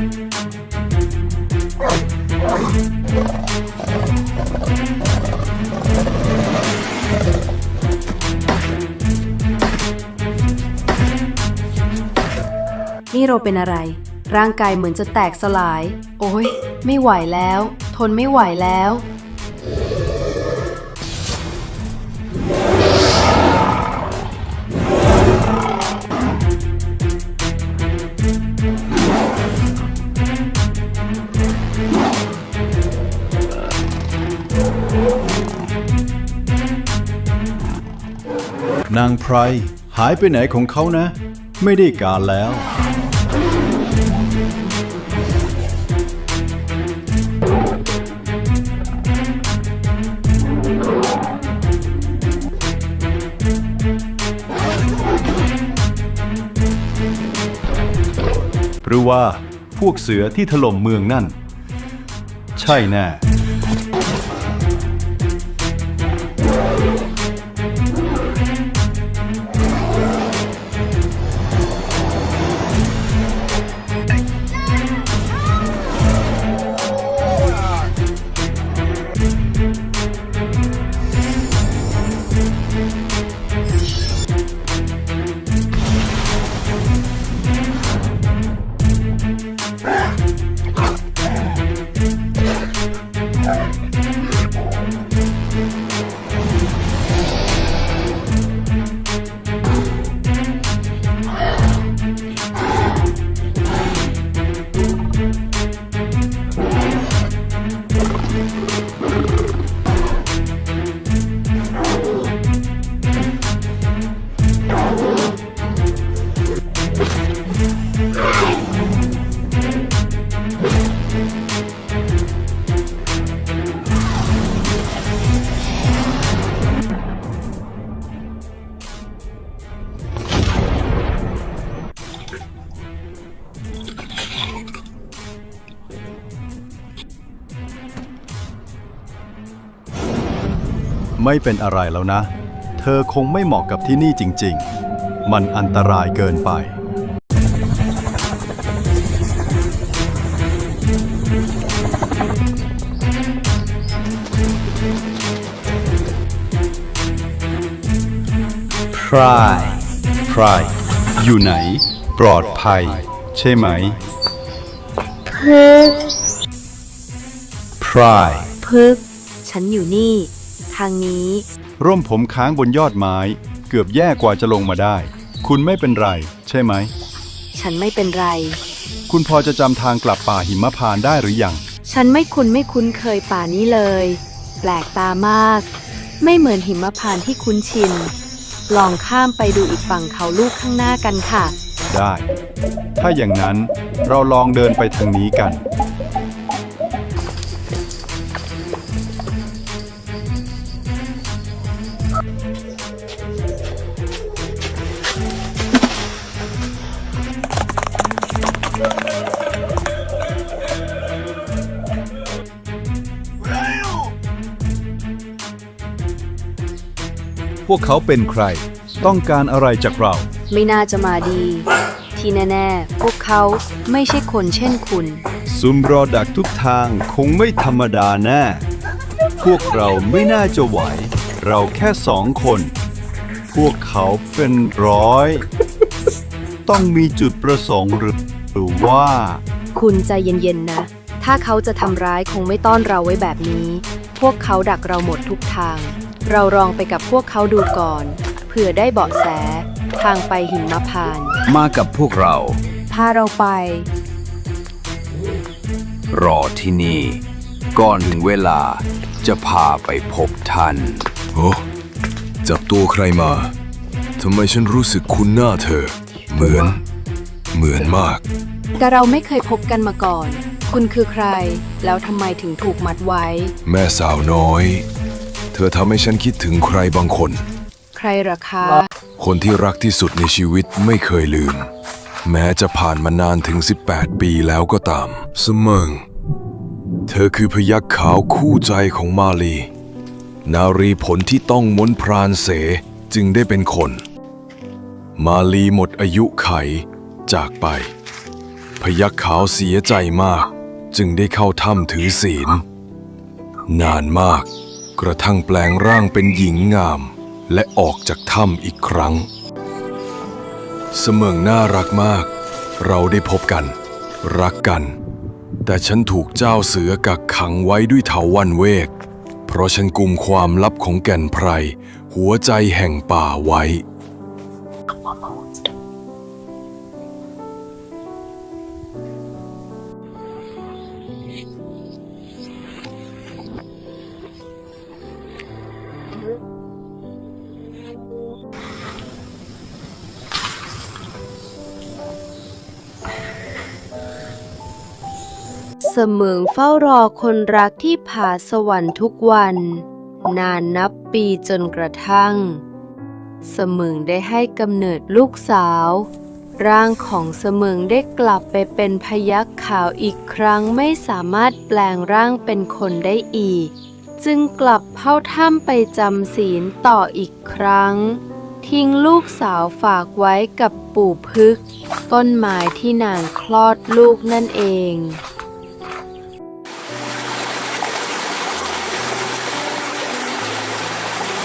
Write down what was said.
นี่เราเป็นอะไร ร่างกายเหมือนจะแตกสลาย โอ้ย ไม่ไหวแล้ว ทนไม่ไหวแล้ว นางไพรหายไปไหนของเขานะ ไม่ได้การแล้ว หรือว่าพวกเสือที่ถล่มเมืองนั่น ใช่แน่ ไม่เป็นอะไรแล้วนะ เธอคงไม่เหมาะกับที่นี่จริง ๆ มันอันตรายเกินไป พรายพรายอยู่ไหน ปลอดภัย ใช่ไหมพราย พึก ฉันอยู่นี่ ทางนี้ ร่มผมค้างบนยอดไม้ เกือบแย่กว่าจะลงมาได้ คุณไม่เป็นไร ใช่ไหม ฉันไม่เป็นไร คุณพอจะจำทางกลับป่าหิมพานต์ได้หรือยัง ฉันไม่คุ้นไม่คุ้นเคยป่านี้เลย แปลกตามาก ไม่เหมือนหิมพานต์ที่คุ้นชิน ลองข้ามไปดูอีกฝั่งเขาลูกข้างหน้ากันค่ะ ได้ ถ้าอย่างนั้นเราลองเดินไปทางนี้กัน วกเขาเป็นใคร ต้องการอะไรจากเรา ไม่น่าจะมาดี ที่แน่ๆ พวกเขาไม่ใช่คนเช่นคุณ ซุมรอดักทุกทางคงไม่ธรรมดาแน่พวกเราไม่น่าจะไหว เราแค่สองคน พวกเขาเป็นร้อย ต้องมีจุดประสงค์หรือหรือว่า คุณใจเย็นๆนะ ถ้าเขาจะทำร้ายคงไม่ต้อนเราไว้แบบนี้ พวกเขาดักเราหมดทุกทาง เราลองไปกับพวกเขาดูก่อน เผื่อได้เบาะแส ทางไปหิมพานต์มากับพวกเรา พาเราไป รอที่นี่ ก่อนถึงเวลาจะพาไปพบท่าน โอ้จับตัวใครมา ทำไมฉันรู้สึกคุ้นหน้าเธอ เหมือน เหมือนมาก แต่เราไม่เคยพบกันมาก่อน คุณคือใคร แล้วทำไมถึงถูกมัดไว้ แม่สาวน้อยเธอทำให้ฉันคิดถึงใครบางคน ใครเหรอคะ คนที่รักที่สุดในชีวิตไม่เคยลืม แม้จะผ่านมานานถึง 18 ปีแล้วก็ตาม เสมิงเธอคือพยักขาวคู่ใจของมาลี นารีผลที่ต้องมนต์พรานเสจึงได้เป็นคน มาลีหมดอายุไขจากไป พยักขาวเสียใจมาก จึงได้เข้าถ้ำถือศีล นานมาก กระทั่งแปลงร่างเป็นหญิงงาม และออกจากถ้ำอีกครั้ง เสมิงน่ารักมาก เราได้พบกัน รักกัน แต่ฉันถูกเจ้าเสือกักขังไว้ด้วยเถาวันเวก เพราะฉันกุมความลับของแก่นไพร หัวใจแห่งป่าไว้ เสมิงเฝ้ารอคนรักที่ผาสวรรค์ทุกวัน นานนับปีจนกระทั่ง เสมิงได้ให้กำเนิดลูกสาว ร่างของเสมิงได้กลับไปเป็นพยักขาวอีกครั้งไม่สามารถแปลงร่างเป็นคนได้อีก จึงกลับเข้าถ้ำไปจำศีลต่ออีกครั้ง ทิ้งลูกสาวฝากไว้กับปู่พึก ต้นไม้ที่นางคลอดลูกนั่นเอง